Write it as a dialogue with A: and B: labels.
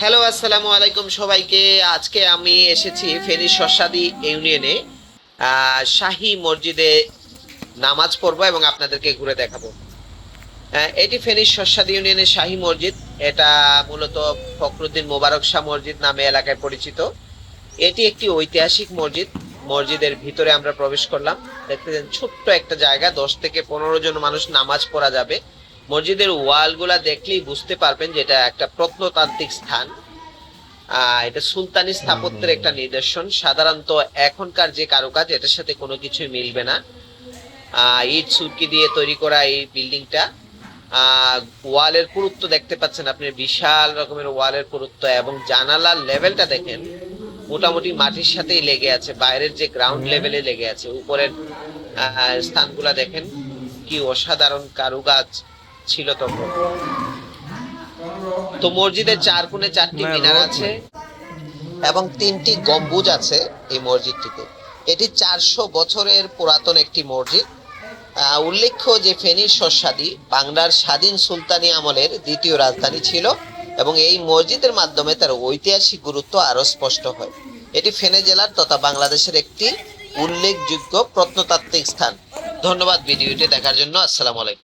A: Hello আসসালামু আলাইকুম সবাইকে। আজকে আমি এসেছি ফেনী শসাদি ইউনিয়নে শাহী মসজিদে নামাজ পড়ব এবং আপনাদেরকে ঘুরে দেখাবো। এটি ফেনীর শসাদি ইউনিয়নের শাহী মসজিদ। এটা মূলত ফখরুদ্দিন মোবারক শাহ মসজিদ নামে এলাকায় পরিচিত। এটি একটি ঐতিহাসিক মসজিদ। মসজিদের ভিতরে আমরা প্রবেশ করলাম। দেখতেছেন ছোট্ট একটা জায়গা, দশ থেকে পনেরো জন মানুষ নামাজ পড়া যাবে। মসজিদের ওয়ালগুলা দেখলেই বুঝতে পারবেন যে এটা একটা প্রত্নতান্ত্রিক স্থান। এটা সুলতানি স্থাপত্যের একটা নিদর্শন। সাধারণত এখনকার যে কারুকাজ এটার সাথে কোনো কিছুই মিলবে না। ইট সুরকি দিয়ে তৈরি করা এই বিল্ডিংটা। ওয়ালের পুরুত্ব দেখতে পাচ্ছেন আপনি বিশাল রকমের ওয়ালের পুরুত্ব এবং জানালার লেভেলটা দেখেন মোটামুটি মাটির সাথেই লেগে আছে বাইরের যে গ্রাউন্ড লেভেলে লেগে আছে উপরের আহ, স্থানগুলা দেখেন কি অসাধারণ কারুকাজ। ছিল তখন। তো মসজিদের চার কোণে চারটি মিনার আছে এবং তিনটি গম্বুজ আছে এই মসজিদটিতে। এটি চারশো বছরের পুরাতন একটি মসজিদ। উল্লেখ্য যে ফেনীর শস্যাদি বাংলার স্বাধীন সুলতানি আমলের দ্বিতীয় রাজধানী ছিল এবং এই মসজিদের মাধ্যমে তার ঐতিহাসিক গুরুত্ব আরও স্পষ্ট হয়। এটি ফেনে জেলার তথা বাংলাদেশের একটি উল্লেখযোগ্য প্রত্নতাত্ত্বিক স্থান। ধন্যবাদ ভিডিওটি দেখার জন্য। আসসালামু আলাইকুম।